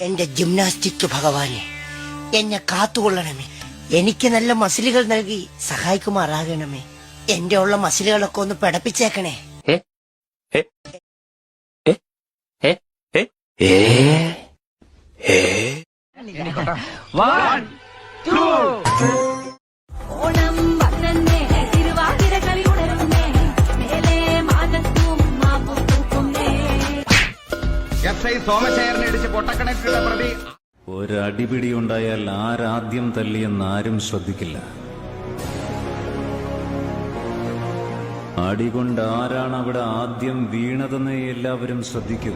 എന്റെ ജിംനാസ്റ്റിക് ഭഗവാനെ എന്നെ കാത്തുകൊള്ളണമേ. എനിക്ക് നല്ല മസിലുകൾ നൽകി സഹായിക്കുമാറാകണമേ. എന്റെ ഉള്ള മസിലുകളൊക്കെ ഒന്ന് പിടപ്പിച്ചേക്കണേ. ഓണം എസ് സോമശേഖരനെ ഇടിച്ച് പൊട്ടക്കണക്കിട്ട പ്രതി. ഒരടിപിടി ഉണ്ടായാൽ ആരാദ്യം തല്ലിയെന്ന് ആരും ശ്രദ്ധിക്കില്ല. അടികൊണ്ട് ആരാണ് അവിടെ ആദ്യം വീണതെന്ന് എല്ലാവരും ശ്രദ്ധിക്കൂ.